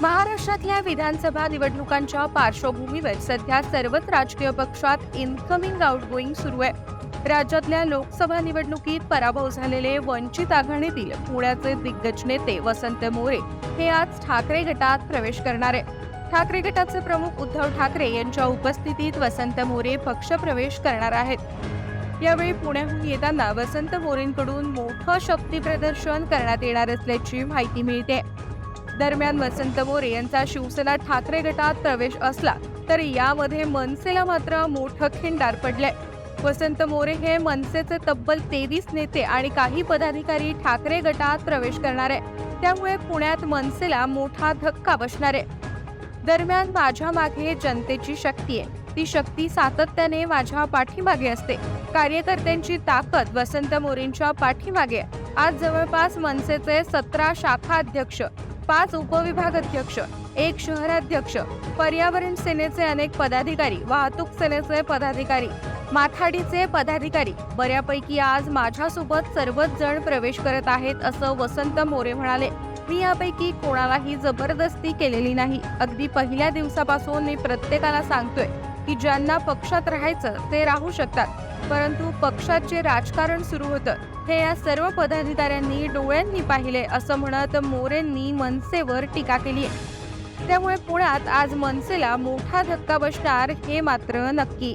महाराष्ट्रातल्या विधानसभा निवडणुकांच्या पार्श्वभूमीवर सध्या सर्वच राजकीय पक्षात इनकमिंग आउटगोईंग सुरू आहे. राज्यातल्या लोकसभा निवडणुकीत पराभव झालेले वंचित आघाडीतील पुण्याचे दिग्गज नेते वसंत मोरे हे आज ठाकरे गटात प्रवेश करणार आहे ठाकरे गटाचे प्रमुख उद्धव ठाकरे यांच्या उपस्थितीत वसंत मोरे पक्षप्रवेश करणार आहेत. यावेळी पुण्याहून येताना वसंत मोरेंकडून मोठं शक्ती प्रदर्शन करण्यात येणार असल्याची माहिती मिळते. दरम्यान वसंत मोरे यांचा शिवसेना ठाकरे गटात प्रवेश असला तरी यामध्ये मनसेला मात्र मोठं खिंडार पडलंय. वसंत मोरे हे मनसेचे तब्बल तेवीस नेते आणि काही पदाधिकारी ठाकरे गटात प्रवेश करणार आहे त्यामुळे पुण्यात मनसेला मोठा धक्का बसणार आहे. दरम्यान माझ्या मागे जनतेची शक्ती आहे. ती शक्ती सातत्याने माझ्या पाठीमागे असते. कार्यकर्त्यांची ताकद वसंत मोरेंच्या पाठीमागे आहे. आज जवळपास मनसेचे सतरा शाखा अध्यक्ष पाच उपविभाग अध्यक्ष एक शहराध्यक्ष पर्यावरण सेनेचे अनेक पदाधिकारी वाहतूक सेनेचे पदाधिकारी माथाडीचे पदाधिकारी बऱ्यापैकी आज माझ्यासोबत सर्वच जण प्रवेश करत आहेत असं वसंत मोरे म्हणाले. मी यापैकी कोणालाही जबरदस्ती केलेली नाही. अगदी पहिल्या दिवसापासून मी प्रत्येकाला सांगतोय की ज्यांना पक्षात राहायचं ते राहू शकतात. परंतु पक्षात जे राजकारण सुरू होतं. हे या सर्व पदाधिकाऱ्यांनी डोळ्यांनी पाहिले असं म्हणत मोरेंनी मनसेवर टीका केली आहे. त्यामुळे पुण्यात आज मनसेला मोठा धक्का बसणार हे मात्र नक्की.